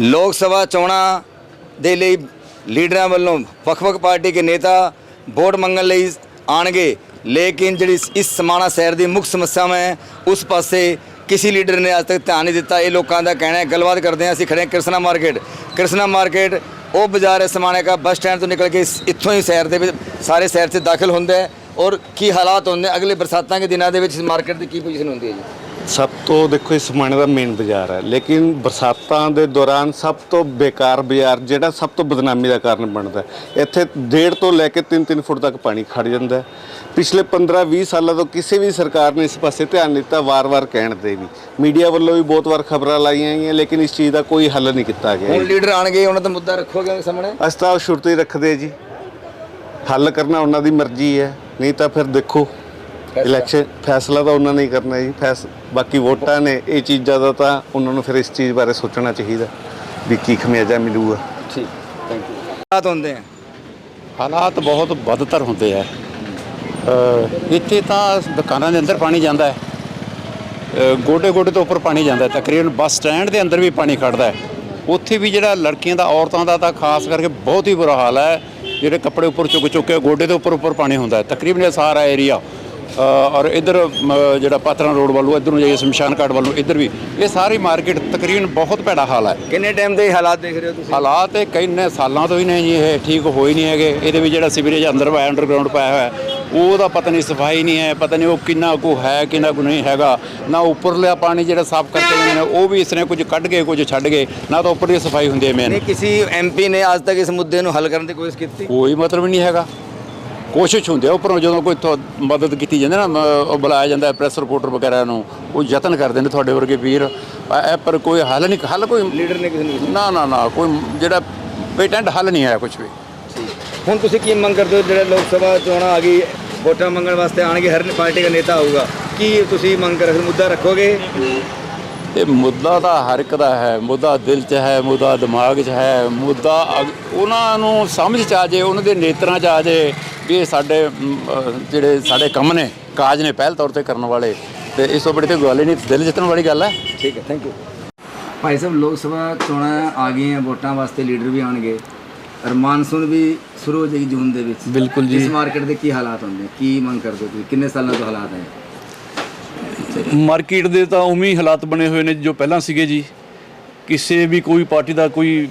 ਲੋਕ ਸਭਾ ਚੋਣਾਂ ਦੇ ਲਈ ਲੀਡਰਾਂ ਵੱਲੋਂ ਵੱਖ-ਵੱਖ ਪਾਰਟੀ ਦੇ ਨੇਤਾ ਵੋਟ ਮੰਗਣ ਲਈ ਆਣਗੇ ਲੇਕਿਨ ਜਿਹੜੀ ਇਸ- ਸਮਾਣਾ ਸ਼ਹਿਰ ਦੀ ਮੁੱਖ ਸਮੱਸਿਆ ਹੈ, ਉਸ ਪਾਸੇ ਕਿਸੇ ਲੀਡਰ ਨੇ ਅੱਜ ਤੱਕ ਧਿਆਨ ਨਹੀਂ ਦਿੱਤਾ। ਇਹ ਲੋਕਾਂ ਦਾ ਕਹਿਣਾ ਹੈ, ਗੱਲਬਾਤ ਕਰਦੇ ਹਾਂ, ਅਸੀਂ ਖੜੇ ਹਾਂ ਕ੍ਰਿਸ਼ਨਾ ਮਾਰਕੀਟ। ਕ੍ਰਿਸ਼ਨਾ ਮਾਰਕੀਟ, ਉਹ ਬਾਜ਼ਾਰ ਹੈ ਸਮਾਣੇ ਦਾ ਬੱਸ ਸਟੈਂਡ ਤੋਂ ਨਿਕਲ ਕੇ ਇੱਥੋਂ ਹੀ ਸ਼ਹਿਰ ਦੇ ਵਿੱਚ, ਸਾਰੇ ਸ਼ਹਿਰ 'ਚ ਦਾਖਲ ਹੁੰਦਾ ਹੈ। ਔਰ ਕੀ ਹਾਲਾਤ ਹੁੰਦੇ ਅਗਲੇ ਬਰਸਾਤਾਂ ਦੇ ਦਿਨਾਂ ਦੇ ਵਿੱਚ ਇਸ ਮਾਰਕੀਟ ਦੀ ਕੀ ਪੋਜੀਸ਼ਨ ਹੁੰਦੀ ਹੈ ਜੀ? ਸਭ ਤੋਂ ਦੇਖੋ ਇਹ ਸਮਾਣੇ ਦਾ ਮੇਨ ਬਾਜ਼ਾਰ ਹੈ ਲੇਕਿਨ ਬਰਸਾਤਾਂ ਦੇ ਦੌਰਾਨ ਸਭ ਤੋਂ ਬੇਕਾਰ ਬਾਜ਼ਾਰ ਜਿਹੜਾ ਸਭ ਤੋਂ ਬਦਨਾਮੀ ਦਾ ਕਾਰਨ ਬਣਦਾ ਹੈ। ਇੱਥੇ ਡੇਢ ਤੋਂ ਲੈ ਕੇ 3-3 ਫੁੱਟ ਤੱਕ ਪਾਣੀ ਖੜ ਜਾਂਦਾ ਹੈ। ਪਿਛਲੇ 15-20 ਸਾਲਾਂ ਤੋਂ ਕਿਸੇ ਵੀ ਸਰਕਾਰ ਨੇ ਇਸ ਪਾਸੇ ਧਿਆਨ ਨਹੀਂ ਦਿੱਤਾ ਵਾਰ-ਵਾਰ ਕਹਿਣ ਤੇ ਵੀ। ਮੀਡੀਆ ਵੱਲੋਂ ਵੀ ਬਹੁਤ ਵਾਰ ਖਬਰਾਂ ਲਾਈਆਂ ਗਈਆਂ ਲੇਕਿਨ ਇਸ ਚੀਜ਼ ਦਾ ਕੋਈ ਹੱਲ ਨਹੀਂ ਕੀਤਾ ਗਿਆ। ਹੁਣ ਲੀਡਰ ਆਣਗੇ ਉਹਨਾਂ ਦਾ ਮੁੱਦਾ ਰੱਖੋਗੇ ਸਾਹਮਣੇ? ਅਸੀਂ ਤਾਂ ਸ਼ੁਰਤ ਹੀ ਰੱਖਦੇ ਜੀ। ਹੱਲ ਕਰਨਾ ਉਹਨਾਂ ਦੀ ਮਰਜ਼ੀ ਹੈ ਨਹੀਂ ਤਾਂ ਫਿਰ ਦੇਖੋ। ਇਲੈਕਸ਼ਨ ਫੈਸਲਾ ਤਾਂ ਉਹਨਾਂ ਨੇ ਹੀ ਕਰਨਾ ਜੀ। ਫੈਸ ਬਾਕੀ ਵੋਟਾਂ ਨੇ ਇਹ ਚੀਜ਼ਾਂ ਦਾ ਤਾਂ ਉਹਨਾਂ ਨੂੰ ਫਿਰ ਇਸ ਚੀਜ਼ ਬਾਰੇ ਸੋਚਣਾ ਚਾਹੀਦਾ ਵੀ ਕੀ ਖਮਿਆਜਾ ਮਿਲੂਗਾ। ਠੀਕ ਥੈਂਕ ਯੂ ਹਾਲਾਤ ਹੁੰਦੇ ਆ। ਹਾਲਾਤ ਬਹੁਤ ਬਦਤਰ ਹੁੰਦੇ ਆ। ਇੱਥੇ ਤਾਂ ਦੁਕਾਨਾਂ ਦੇ ਅੰਦਰ ਪਾਣੀ ਜਾਂਦਾ ਹੈ। ਗੋਡੇ ਗੋਡੇ ਤੋਂ ਉੱਪਰ ਪਾਣੀ ਜਾਂਦਾ ਹੈ। ਤਕਰੀਬਨ ਬੱਸ ਸਟੈਂਡ ਦੇ ਅੰਦਰ ਵੀ ਪਾਣੀ ਖੜਦਾ ਹੈ। ਉੱਥੇ ਵੀ ਜਿਹੜਾ ਲੜਕੀਆਂ ਦਾ ਔਰਤਾਂ ਦਾ ਤਾਂ ਖਾਸ ਕਰਕੇ ਬਹੁਤ ਹੀ ਬੁਰਾ ਹਾਲ ਹੈ। ਜਿਹੜੇ ਕੱਪੜੇ ਉੱਪਰ ਚੁੱਕ ਚੁੱਕ ਕੇ ਗੋਡੇ ਦੇ ਉੱਪਰ ਉੱਪਰ ਪਾਣੀ ਹੁੰਦਾ ਹੈ। ਤਕਰੀਬਨ ਇਹ ਸਾਰਾ ਏਰੀਆ ਔਰ ਇਧਰ ਜਿਹੜਾ ਪਾਤਰਾਂ ਰੋਡ ਵੱਲੋਂ ਇਧਰ ਨੂੰ ਜਾਈਏ ਸ਼ਮਸ਼ਾਨ ਘਾਟ ਵੱਲੋਂ ਇਧਰ ਵੀ ਇਹ ਸਾਰੀ ਮਾਰਕੀਟ ਤਕਰੀਬਨ ਬਹੁਤ ਭੈੜਾ ਹਾਲ ਹੈ। ਕਿੰਨੇ ਟਾਈਮ ਦੇ ਹਾਲਾਤ ਦੇਖ ਰਹੇ ਹੋ ਤੁਸੀਂ? ਹਾਲਾਤ ਇਹ ਕਈ ਨੇ ਸਾਲਾਂ ਤੋਂ ਹੀ ਨੇ ਜੀ ਇਹ ਠੀਕ ਹੋਈ ਨਹੀਂ ਹੈਗੇ। ਇਹਦੇ ਵਿੱਚ ਜਿਹੜਾ ਸੀਵਰੇਜ ਅੰਦਰ ਪਾਇਆ ਅੰਡਰਗਰਾਉਂਡ ਪਾਇਆ ਹੋਇਆ ਹੈ, ਉਹਦਾ ਪਤਾ ਨਹੀਂ ਸਫ਼ਾਈ ਨਹੀਂ ਹੈ ਪਤਾ ਨਹੀਂ ਉਹ ਕਿੰਨਾ ਕੁ ਹੈ ਕਿੰਨਾ ਕੁ ਨਹੀਂ ਹੈਗਾ। ਨਾ ਉੱਪਰਲਾ ਪਾਣੀ ਜਿਹੜਾ ਸਾਫ਼ ਕਰਕੇ ਜਾਂਦੇ ਨੇ ਉਹ ਵੀ ਇਸ ਨੇ ਕੁਝ ਕੱਢ ਕੇ ਕੁਝ ਛੱਡ ਗਏ ਨਾ ਤਾਂ ਉੱਪਰ ਦੀ ਸਫ਼ਾਈ ਹੁੰਦੀ ਹੈ ਮੇਨ ਕਿਸੇ ਐਮਪੀ ਨੇ ਅੱਜ ਤੱਕ ਇਸ ਮੁੱਦੇ ਨੂੰ ਹੱਲ ਕਰਨ ਦੀ ਕੋਸ਼ਿਸ਼ ਕੀਤੀ? ਕੋਈ ਮਤਲਬ ਨਹੀਂ ਹੈਗਾ। ਕੋਸ਼ਿਸ਼ ਹੁੰਦੀ ਹੈ ਉੱਪਰੋਂ ਜਦੋਂ ਕੋਈ ਮਦਦ ਕੀਤੀ ਜਾਂਦੀ ਨਾ ਉਹ ਬੁਲਾਇਆ ਜਾਂਦਾ ਪ੍ਰੈਸ ਰਿਪੋਰਟਰ ਵਗੈਰਾ ਨੂੰ ਉਹ ਯਤਨ ਕਰਦੇ ਨੇ ਤੁਹਾਡੇ ਵਰਗੇ ਵੀਰ। ਪਰ ਕੋਈ ਹੱਲ ਨਹੀਂ ਹੱਲ ਕੋਈ ਲੀਡਰ ਨੇ ਕਿਸੇ ਨੂੰ ਨਾ ਨਾ ਨਾ ਕੋਈ ਜਿਹੜਾ ਪੇਟੈਂਟ ਹੱਲ ਨਹੀਂ ਹੈ ਕੁਝ ਵੀ। ਹੁਣ ਤੁਸੀਂ ਕੀ ਮੰਗ ਕਰਦੇ ਹੋ ਜਿਹੜੇ ਲੋਕ ਸਭਾ ਚੋਣਾਂ ਆ ਗਈ ਵੋਟਾਂ ਮੰਗਣ ਵਾਸਤੇ ਆਣਗੇ ਹਰ ਪਾਰਟੀ ਦਾ ਨੇਤਾ ਆਊਗਾ ਕੀ ਤੁਸੀਂ ਮੰਗ ਕਰ ਮੁੱਦਾ ਰੱਖੋਗੇ? ਇਹ ਮੁੱਦਾ ਤਾਂ ਹਰ ਇੱਕ ਦਾ ਹੈ ਮੁੱਦਾ ਦਿਲ 'ਚ ਹੈ ਮੁੱਦਾ ਦਿਮਾਗ 'ਚ ਹੈ ਮੁੱਦਾ ਉਹਨਾਂ ਨੂੰ ਸਮਝ 'ਚ ਆ ਜੇ ਉਹਨਾਂ ਦੇ ਨੇਤਰਾਂ 'ਚ ਆ ਜੇ ਵੀ ਇਹ ਸਾਡੇ ਜਿਹੜੇ ਸਾਡੇ ਕੰਮ ਨੇ ਕਾਜ ਨੇ ਪਹਿਲ ਤੌਰ ਤੇ ਕਰਨ ਵਾਲੇ ਤੇ ਇਸ ਤੋਂ ਬੜੀ ਤੇ ਗੱਲ ਹੀ ਨਹੀਂ ਦਿਲ ਜਿੱਤਣ ਵਾਲੀ ਗੱਲ ਹੈ। ਠੀਕ ਹੈ ਥੈਂਕ ਯੂ ਭਾਈ ਸਾਹਿਬ ਲੋਕ ਸਭਾ ਚੋਣਾਂ ਆ ਗਈਆਂ ਵੋਟਾਂ ਵਾਸਤੇ ਲੀਡਰ ਵੀ ਆਣਗੇ ਔਰ ਮਾਨਸੂਨ ਵੀ ਸ਼ੁਰੂ ਹੋ ਜਾਏਗੀ ਜੂਨ ਦੇ ਵਿੱਚ। ਬਿਲਕੁਲ ਜੀ। ਇਸ ਮਾਰਕੀਟ ਦੇ ਕੀ ਹਾਲਾਤ ਹੁੰਦੇ ਕੀ ਮੰਗ ਕਰਦੇ ਹੋ ਤੁਸੀਂ? ਕਿੰਨੇ ਸਾਲਾਂ ਤੋਂ ਹਾਲਾਤ ਹੈ? ਮਾਰਕੀਟ ਦੇ ਤਾਂ ਉਵੇਂ ਹੀ ਹਾਲਾਤ ਬਣੇ ਹੋਏ ਨੇ ਜੋ ਪਹਿਲਾਂ ਸੀਗੇ ਜੀ। ਕਿਸੇ ਵੀ ਕੋਈ ਪਾਰਟੀ ਦਾ ਕੋਈ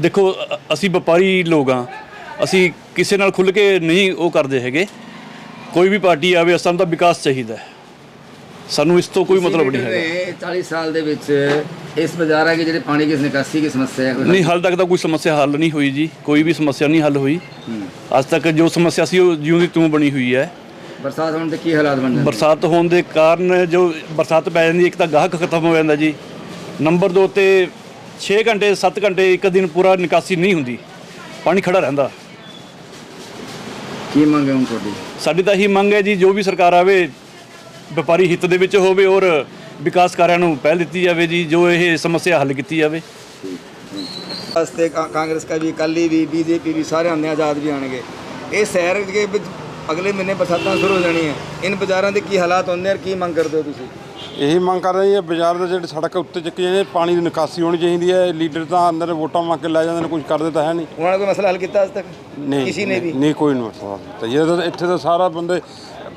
ਦੇਖੋ ਅਸੀਂ ਵਪਾਰੀ ਲੋਕ ਆ ਅਸੀਂ ਕਿਸੇ ਨਾਲ ਖੁੱਲ ਕੇ ਨਹੀਂ ਉਹ ਕਰਦੇ ਹੈਗੇ। ਕੋਈ ਵੀ ਪਾਰਟੀ ਆਵੇ ਸਾਨੂੰ ਤਾਂ ਵਿਕਾਸ ਚਾਹੀਦਾ ਹੈ। ਸਾਨੂੰ ਇਸ ਤੋਂ ਕੋਈ ਮਤਲਬ ਨਹੀਂ ਹੈਗਾ ਹੈਗਾ। 40 ਸਾਲ ਦੇ ਵਿੱਚ ਇਸ ਬਾਜ਼ਾਰਾਂ ਦੇ ਜਿਹੜੇ ਪਾਣੀ ਦੀ ਨਿਕਾਸੀ ਦੀ ਸਮੱਸਿਆ ਹੈ ਕੋਈ ਨਹੀਂ ਹਾਲ? ਤੱਕ ਤਾਂ ਕੋਈ ਸਮੱਸਿਆ ਹੱਲ ਨਹੀਂ ਹੋਈ ਜੀ। ਕੋਈ ਵੀ ਸਮੱਸਿਆ ਨਹੀਂ ਹੱਲ ਹੋਈ। ਅੱਜ ਤੱਕ ਜੋ ਸਮੱਸਿਆ ਸੀ ਉਹ ਜਿਉਂ ਦੀ ਤੂੰ ਬਣੀ ਹੋਈ ਹੈ। ਬਰਸਾਤ ਹੋਣ ਤੇ ਕੀ ਹਾਲਾਤ ਬਣ ਜਾਂਦੇ? ਬਰਸਾਤ ਹੋਣ ਦੇ ਕਾਰਨ ਜੋ ਬਰਸਾਤ ਪੈ ਜਾਂਦੀ ਹੈ, ਇੱਕ ਤਾਂ ਗਾਹਕ ਖਤਮ ਹੋ ਜਾਂਦਾ ਜੀ। ਨੰਬਰ 2 ਤੇ 6 ਘੰਟੇ 7 ਘੰਟੇ ਇੱਕ ਦਿਨ ਪੂਰਾ ਨਿਕਾਸੀ ਨਹੀਂ ਹੁੰਦੀ। ਪਾਣੀ ਖੜਾ ਰਹਿੰਦਾ। ਕੀ ਮੰਗ ਹੈ ਹੁਣ ਤੁਹਾਡੀ? ਸਾਡੀ ਤਾਂ ਇਹੀ ਮੰਗ ਹੈ ਜੀ ਜੋ ਵੀ ਸਰਕਾਰ ਆਵੇ ਵਪਾਰੀ ਹਿੱਤ ਦੇ ਵਿੱਚ ਹੋਵੇ ਔਰ ਵਿਕਾਸ ਕਾਰਿਆਂ ਨੂੰ ਪਹਿਲ ਦਿੱਤੀ ਜਾਵੇ ਜੀ ਜੋ ਇਹ ਸਮੱਸਿਆ ਹੱਲ ਕੀਤੀ ਜਾਵੇ। ਵਾਸਤੇ ਕਾਂਗਰਸ ਕਾ ਵੀ ਕੱਲੀ ਵੀ ਬੀਜੇਪੀ ਵੀ ਸਾਰੇ ਆਂਦੇ ਆਜ਼ਾਦ ਵੀ ਆਣਗੇ ਇਹ ਸ਼ਹਿਰ ਦੇ ਵਿੱਚ ਅਗਲੇ ਮਹੀਨੇ ਬਰਸਾਤਾਂ ਸ਼ੁਰੂ ਹੋ ਜਾਣੀਆਂ। ਇਨ ਬਾਜ਼ਾਰਾਂ ਦੇ ਕੀ ਹਾਲਾਤ ਹੁੰਦੇ ਆ ਕੀ ਮੰਗ ਕਰਦੇ ਹੋ ਤੁਸੀਂ? ਇਹੀ ਮੰਗ ਕਰ ਰਹੇ ਹਾਂ ਬਾਜ਼ਾਰ ਦੇ ਜਿਹੜੇ ਸੜਕ ਉੱਤੇ ਚੱਕੀ ਜਾਂਦੇ ਪਾਣੀ ਦੀ ਨਿਕਾਸੀ ਹੋਣੀ ਚਾਹੀਦੀ ਹੈ ਲੀਡਰ ਤਾਂ ਅੰਦਰ ਵੋਟਾਂ ਮੰਗ ਕੇ ਲੈ ਜਾਂਦੇ ਨੇ ਕੁਝ ਕਰਦੇ ਤਾਂ ਹੈ ਨਹੀਂ। ਉਹਨਾਂ ਨੇ ਕੋਈ ਮਸਲਾ ਹੱਲ ਕੀਤਾ ਅੱਜ ਤੱਕ? ਨਹੀਂ ਕਿਸੇ ਨੇ ਵੀ? ਨਹੀਂ ਕੋਈ ਨਹੀਂ ਮਸਲਾ ਤਾਂ ਇਹ ਤਾਂ ਇੱਥੇ ਤਾਂ ਸਾਰਾ ਬੰਦੇ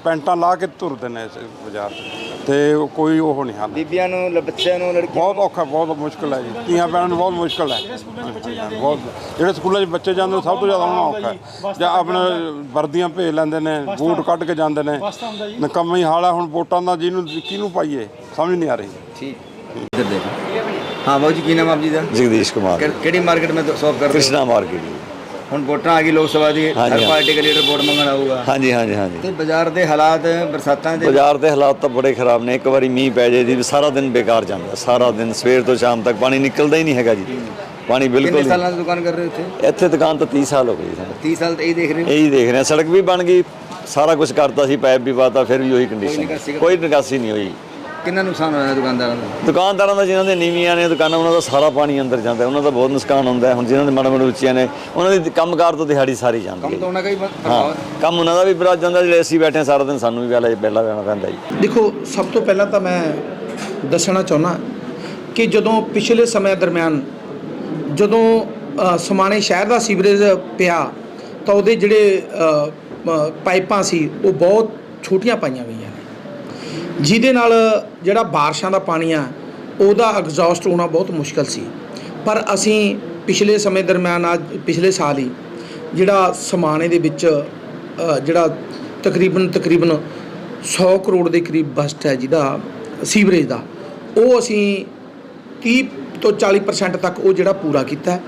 ਪੈਂਟਾਂ ਲਾ ਕੇ ਤੁਰਦੇ ਨੇ ਇਸ ਬਾਜ਼ਾਰ 'ਚ ਤੇ ਕੋਈ ਉਹ ਨਹੀਂ ਹੱਲ ਬੀਬੀਆਂ ਨੂੰ ਲ- ਬੱਚਿਆਂ ਨੂੰ ਲੜਕੀਆਂ ਬਹੁਤ ਔਖਾ ਬਹੁਤ ਮੁਸ਼ਕਲ ਹੈ ਜੀ ਧੀਆਂ ਭੈਣਾਂ ਨੂੰ ਬਹੁਤ ਮੁਸ਼ਕਲ ਹੈ ਹਾਂਜੀ, ਬਹੁਤ ਜਿਹੜੇ ਸਕੂਲਾਂ 'ਚ ਬੱਚੇ ਜਾਂਦੇ ਉਹ ਸਭ ਤੋਂ ਜ਼ਿਆਦਾ ਉਹਨਾਂ ਨੂੰ ਔਖਾ ਹੈ ਜਾਂ ਆਪਣੇ ਵਰਦੀਆਂ ਭੇਜ ਲੈਂਦੇ ਨੇ ਬੂਟ ਕੱਢ ਕੇ ਜਾਂਦੇ ਨੇ ਨਕੰਮਾ ਹੀ ਹਾਲ ਹੈ ਹੁਣ ਵੋਟਾਂ ਦਾ ਜਿਹਨੂੰ ਕਿਹਨੂੰ ਪਾਈਏ ਸਮਝ ਨਹੀਂ ਆ ਰਹੀ ਠੀਕ ਇੱਧਰ ਦੇਖੋ ਹਾਂ ਬਾਬੂ ਜੀ ਕੀ ਨਾਮ ਆਪ ਜੀ ਦਾ जगदीश कुमार ਕਿ- ਕਿਹੜੀ ਮਾਰਕੀਟ में शॉप कर रहे हो कृष्णा मार्केट ਹੁਣ ਵੋਟਾਂ ਆ ਗਈ ਲੋਕ ਸਭਾ ਦੀ ਹਰ ਪਾਰਟੀ ਦਾ ਲੀਡਰ ਵੋਟ ਮੰਗਣ ਆਊਗਾ। ਹਾਂਜੀ ਹਾਂਜੀ ਹਾਂਜੀ। ਤੇ ਬਾਜ਼ਾਰ ਦੇ ਹਾਲਾਤ ਬਰਸਾਤਾਂ ਦੇ ਬਾਜ਼ਾਰ ਦੇ ਹਾਲਾਤ ਤਾਂ ਬੜੇ ਖਰਾਬ ਨੇ। ਇੱਕ ਵਾਰੀ ਮੀਂਹ ਪੈ ਜਾਏ ਜੀ ਸਾਰਾ ਦਿਨ ਬੇਕਾਰ ਜਾਂਦਾ। ਸਾਰਾ ਦਿਨ ਸਵੇਰ ਤੋਂ ਸ਼ਾਮ ਤੱਕ ਪਾਣੀ ਨਿਕਲਦਾ ਹੀ ਨਹੀਂ ਹੈਗਾ ਜੀ। ਪਾਣੀ ਕਿੰਨੇ ਸਾਲਾਂ ਤੋਂ ਦੁਕਾਨ ਕਰ ਰਹੇ ਇੱਥੇ? ਇੱਥੇ ਦੁਕਾਨ ਤਾਂ 30 ਸਾਲ ਹੋ ਗਏ 30 ਸਾਲ ਤੋਂ ਇਹ ਦੇਖ ਰਹੇ ਹੋ? ਇਹੀ ਦੇਖ ਰਹੇ ਹਾਂ। ਸੜਕ ਵੀ ਬਣ ਗਈ। ਸਾਰਾ ਕੁਝ ਕਰਤਾ ਸੀ ਪਾਈਪ ਵੀ ਪਾਤਾ ਫਿਰ ਵੀ ਉਹੀ ਕੰਡੀਸ਼ਨ ਕੋਈ ਨਿਕਾਸੀ ਨਹੀਂ ਹੋਈ। ਕਿੰਨਾ ਨੁਕਸਾਨ ਹੋਇਆ ਦੁਕਾਨਦਾਰਾਂ ਦਾ? ਦੁਕਾਨਦਾਰਾਂ ਦਾ ਜਿਨ੍ਹਾਂ ਦੇ ਨੀਵੀਆਂ ਨੇ ਦੁਕਾਨਾਂ ਉਹਨਾਂ ਦਾ ਸਾਰਾ ਪਾਣੀ ਅੰਦਰ ਜਾਂਦਾ ਹੈ, ਉਹਨਾਂ ਦਾ ਬਹੁਤ ਨੁਕਸਾਨ ਹੁੰਦਾ ਹੈ। ਹੁਣ ਜਿਨ੍ਹਾਂ ਦੇ ਮਾੜੇ ਮਾੜੇ ਉੱਚੀਆਂ ਨੇ ਉਹਨਾਂ ਦੀ ਕੰਮਕਾਰ ਤੋਂ ਦਿਹਾੜੀ ਸਾਰੀ ਜਾਂਦੀ ਕੰਮ ਹੈ ਤਾਂ ਉਹਨਾਂ ਦਾ ਹੀ ਕੰਮ ਉਹਨਾਂ ਦਾ ਵੀ ਬਰਾਜ ਜਾਂਦਾ ਜਿਹੜੇ ਅਸੀਂ ਬੈਠੇ ਹਾਂ ਸਾਰਾ ਦਿਨ ਸਾਨੂੰ ਵੀ ਪਹਿਲਾਂ ਪਹਿਲਾਂ ਜਾਣਾ ਪੈਂਦਾ ਜੀ। ਦੇਖੋ ਸਭ ਤੋਂ ਪਹਿਲਾਂ ਤਾਂ ਮੈਂ ਦੱਸਣਾ ਚਾਹੁੰਦਾ ਕਿ ਜਦੋਂ ਪਿਛਲੇ ਸਮੇਂ ਦਰਮਿਆਨ ਜਦੋਂ ਅ, ਸਮਾਣੇ ਸ਼ਹਿਰ ਦਾ ਸੀਵਰੇਜ ਪਿਆ ਤਾਂ ਉਹਦੇ ਜਿਹੜੇ ਅ, ਅ, ਪਾਈਪਾਂ ਸੀ ਉਹ ਬਹੁਤ ਛੋਟੀਆਂ ਪਾਈਆਂ ਗਈਆਂ। ਜਿਹਦੇ ਨਾਲ ਜਿਹੜਾ ਬਾਰਿਸ਼ਾਂ ਦਾ ਪਾਣੀ ਆ ਉਹਦਾ ਐਗਜ਼ੌਸਟ ਹੋਣਾ ਬਹੁਤ ਮੁਸ਼ਕਲ ਸੀ। ਪਰ ਅਸੀਂ ਪਿਛਲੇ ਸਮੇਂ ਦਰਮਿਆਨ ਅੱਜ ਪਿਛਲੇ ਸਾਲ ਹੀ ਜਿਹੜਾ ਸਮਾਣੇ ਦੇ ਵਿੱਚ ਜਿਹੜਾ ਤਕਰੀਬਨ ਤਕਰੀਬਨ 100 ਕਰੋੜ ਦੇ ਕਰੀਬ ਬਸਟ ਹੈ ਜਿਹਦਾ ਸੀਵਰੇਜ ਦਾ ਉਹ ਅਸੀਂ 30 ਤੋਂ 40% ਤੱਕ ਉਹ ਜਿਹੜਾ ਪੂਰਾ ਕੀਤਾ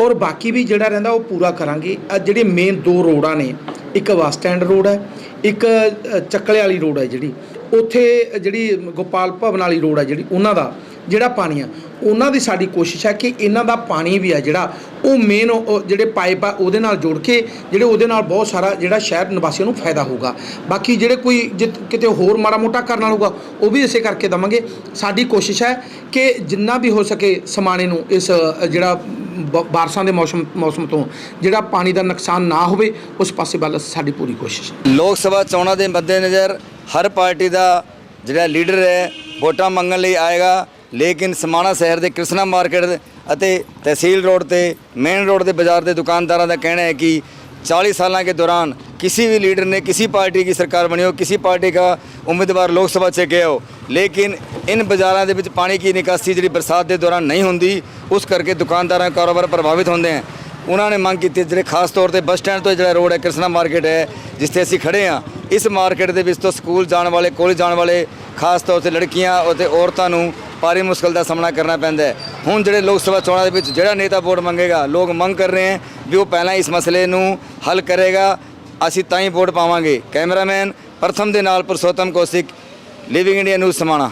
ਔਰ ਬਾਕੀ ਵੀ ਜਿਹੜਾ ਰਹਿੰਦਾ ਉਹ ਪੂਰਾ ਕਰਾਂਗੇ। ਆ ਜਿਹੜੇ ਮੇਨ ਦੋ ਰੋਡਾਂ ਨੇ ਇੱਕ ਬੱਸ ਸਟੈਂਡ ਰੋਡ ਹੈ ਇੱਕ ਅ, ਚੱਕਲੇ ਵਾਲੀ ਰੋਡ ਹੈ ਜਿਹੜੀ ਉੱਥੇ ਜਿਹੜੀ ਗੋਪਾਲ ਭਵਨ ਵਾਲੀ ਰੋਡ ਹੈ ਜਿਹੜੀ, ਉਹਨਾਂ ਦਾ ਜਿਹੜਾ ਪਾਣੀ ਆ, ਉਹਨਾਂ ਦੀ ਸਾਡੀ ਕੋਸ਼ਿਸ਼ ਹੈ ਕਿ ਇਹਨਾਂ ਦਾ ਪਾਣੀ ਵੀ ਆ ਜਿਹੜਾ, ਉਹ ਮੇਨ ਜਿਹੜੇ ਪਾਈਪ ਆ, ਉਹਦੇ ਨਾਲ ਜੋੜ ਕੇ, ਜਿਹੜੇ ਉਹਦੇ ਨਾਲ ਬਹੁਤ ਸਾਰਾ ਜਿਹੜਾ ਸ਼ਹਿਰ ਨਿਵਾਸੀਆਂ ਨੂੰ ਫਾਇਦਾ ਹੋਊਗਾ। ਬਾਕੀ ਜਿਹੜੇ ਕੋਈ ਜਿ- ਕਿਤੇ ਹੋਰ ਮਾੜਾ ਮੋਟਾ ਕਰਨ ਵਾਲਾ ਹੋਊਗਾ, ਉਹ ਵੀ ਇਸੇ ਕਰਕੇ ਦਵਾਂਗੇ। ਸਾਡੀ ਕੋਸ਼ਿਸ਼ ਹੈ ਕਿ ਜਿੰਨਾ ਵੀ ਹੋ ਸਕੇ ਸਮਾਣੇ ਨੂੰ ਇਸ, ਜਿਹੜਾ ਬ- ਬਾਰਿਸ਼ਾਂ ਦੇ ਮੌਸਮ ਮੌਸਮ ਤੋਂ ਜਿਹੜਾ ਪਾਣੀ ਦਾ ਨੁਕਸਾਨ ਨਾ ਹੋਵੇ, ਉਸ ਪਾਸੇ ਵੱਲ ਸਾਡੀ ਪੂਰੀ ਕੋਸ਼ਿਸ਼ ਲੋਕ ਸਭਾ ਚੋਣਾਂ ਦੇ ਮੱਦੇਨਜ਼ਰ ਹਰ ਪਾਰਟੀ ਦਾ ਜਿਹੜਾ ਲੀਡਰ ਹੈ ਵੋਟਾਂ ਮੰਗਣ ਲਈ ਆਏਗਾ ਲੇਕਿਨ ਸਮਾਣਾ ਸ਼ਹਿਰ ਦੇ ਕ੍ਰਿਸ਼ਨਾ ਮਾਰਕੀਟ ਅਤੇ ਤਹਿਸੀਲ ਰੋਡ ਤੇ ਮੇਨ ਰੋਡ ਦੇ ਬਾਜ਼ਾਰ ਦੇ ਦੁਕਾਨਦਾਰਾਂ ਦਾ ਕਹਿਣਾ है कि 40 साल के दौरान किसी भी लीडर ने किसी पार्टी की सरकार बनी हो किसी पार्टी का उम्मीदवार लोक सभा 'ਚ ਗਿਆ ਹੋ ਲੇਕਿਨ ਇਨ ਬਾਜ਼ਾਰਾਂ ਦੇ ਵਿੱਚ ਪਾਣੀ ਦੀ ਨਿਕਾਸੀ ਜਿਹੜੀ ਬਰਸਾਤ ਦੇ ਦੌਰਾਨ ਨਹੀਂ ਹੁੰਦੀ ਉਸ ਕਰਕੇ ਦੁਕਾਨਦਾਰਾਂ ਦਾ ਕਾਰੋਬਾਰ ਪ੍ਰਭਾਵਿਤ ਹੁੰਦੇ ਹਨ ਉਹਨਾਂ ਨੇ ਮੰਗ ਕੀਤੀ ਜਿਹੜੇ ਖਾਸ ਤੌਰ ਤੇ ਬੱਸ ਸਟੈਂਡ ਤੋਂ ਜਿਹੜਾ ਰੋਡ ਹੈ ਕ੍ਰਿਸ਼ਨਾ ਮਾਰਕੀਟ ਹੈ ਜਿੱਥੇ ਅਸੀਂ ਖੜੇ ਹਾਂ ਇਸ ਮਾਰਕੀਟ ਦੇ ਵਿੱਚ ਤੋਂ ਸਕੂਲ ਜਾਣ ਵਾਲੇ, ਕਾਲਜ ਜਾਣ ਵਾਲੇ, ਖਾਸ ਤੌਰ ਤੇ ਲੜਕੀਆਂ ਅਤੇ ਔਰਤਾਂ ਨੂੰ ਭਾਰੀ ਮੁਸ਼ਕਲ ਦਾ ਸਾਹਮਣਾ ਕਰਨਾ ਪੈਂਦਾ ਹੈ। ਹੁਣ ਜਿਹੜੇ ਲੋਕ ਸਭਾ ਚੋਣਾਂ ਦੇ ਵਿੱਚ ਜਿਹੜਾ ਨੇਤਾ ਵੋਟ ਮੰਗੇਗਾ, ਲੋਕ ਮੰਗ ਕਰ ਰਹੇ ਹਨ ਵੀ ਉਹ ਪਹਿਲਾਂ ਇਸ ਮਸਲੇ ਨੂੰ ਹੱਲ ਕਰੇਗਾ। ਅਸੀਂ ਤਾਂ ਹੀ ਵੋਟ ਪਾਵਾਂਗੇ। ਕੈਮਰਾਮੈਨ ਪ੍ਰਥਮ ਦੇ ਨਾਲ Purshottam Kaushik living India news Samana.